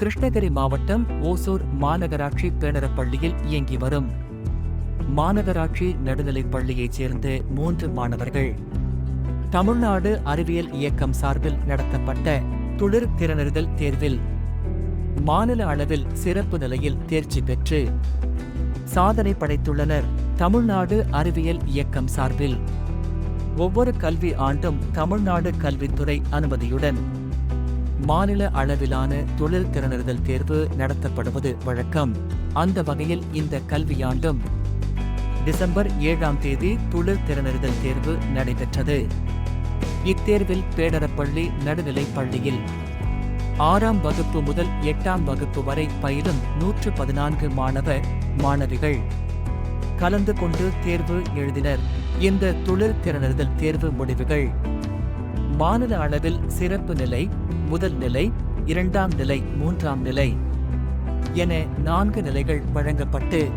கிருஷ்ணகிரி மாவட்டம் ஓசூர் மாநகராட்சி பேணரப்பள்ளியில் இயங்கி வரும். மாநகராட்சி நடுநிலைப் பள்ளியைச் சேர்ந்த மூன்று மாணவர்கள். தமிழ்நாடு அறிவியல் இயக்கம் சார்பில் நடத்தப்பட்ட துளிர் திறனறிதல் தேர்வில் மாநில அளவில் சிறப்பு நிலையில் தேர்ச்சி பெற்று சாதனை படைத்துள்ளனர் தமிழ்நாடு அறிவியல் இயக்கம் சார்பில். ஒவ்வொரு கல்வி ஆண்டும் தமிழ்நாடு கல்வித்துறை அனுமதியுடன் மாநில அளவிலான தொழில் திறனறிதல் தேர்வு நடத்தப்படுவது வழக்கம். அந்த வகையில் இந்த கல்வியாண்டும் டிசம்பர் ஏழாம் தேதி தொழில் திறனறிதல் தேர்வு நடைபெற்றது. இத்தேர்வில் பேடரப்பள்ளி நடுநிலைப் பள்ளியில் ஆறாம் வகுப்பு முதல் எட்டாம் வகுப்பு வரை பயிலும் நூற்று பதினான்கு மாணவ மாணவிகள் கலந்து கொண்டு தேர்வு எழுதினர். இந்த தொழில் திறனறிதல் தேர்வு முடிவுகள் மாநில அளவில் சிறப்பு நிலை முதல் நிலை இரண்டாம் நிலை மூன்றாம் நிலை என நான்கு நிலைகள் வழங்கப்பட்டு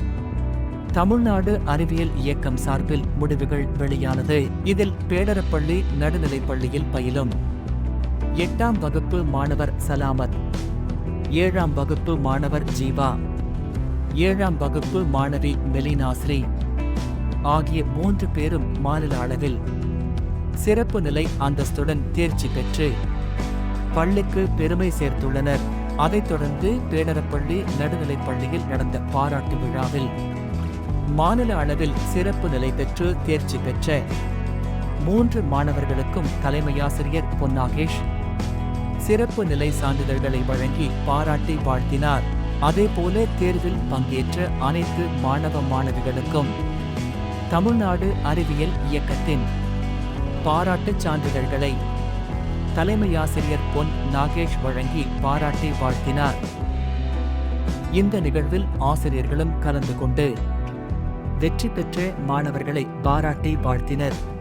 தமிழ்நாடு அறிவியல் இயக்கம் சார்பில் முடிவுகள் வெளியானது. இதில் பேடரப்பள்ளி நடுநிலைப்பள்ளியில் பயிலும். எட்டாம் வகுப்பு மாணவர் சலாமத். ஏழாம் வகுப்பு மாணவர் ஜீவா. ஏழாம் வகுப்பு மாணவி மெலினாஸ்ரீ. ஆகிய மூன்று பேரும் மாநில அளவில் சிறப்பு நிலை அந்தஸ்துடன் தேர்ச்சி பெற்று பள்ளிக்கு பெருமை சேர்த்துள்ளனர். அதைத் தொடர்ந்து பேடரப்பள்ளி நடுநிலைப் பள்ளியில் நடந்த பாராட்டு விழாவில் மாநில அளவில் சிறப்பு நிலை பெற்று தேர்ச்சி பெற்ற மூன்று மாணவர்களுக்கும் தலைமையாசிரியர் பொன்னாகேஷ் சிறப்பு நிலை சான்றிதழ்களை வழங்கி பாராட்டி வாழ்த்தினார். அதேபோல தேர்வில் பங்கேற்ற அனைத்து மாணவ மாணவிகளுக்கும் தமிழ்நாடு அறிவியல் இயக்கத்தின் பாராட்டுச் சான்றிதழ்களை. தலைமையாசிரியர் பொன் நாகேஷ் வழங்கி பாராட்டி வாழ்த்தினார். இந்த நிகழ்வில் ஆசிரியர்களும் கலந்து கொண்டு வெற்றி பெற்ற மாணவர்களை பாராட்டி வாழ்த்தினர்.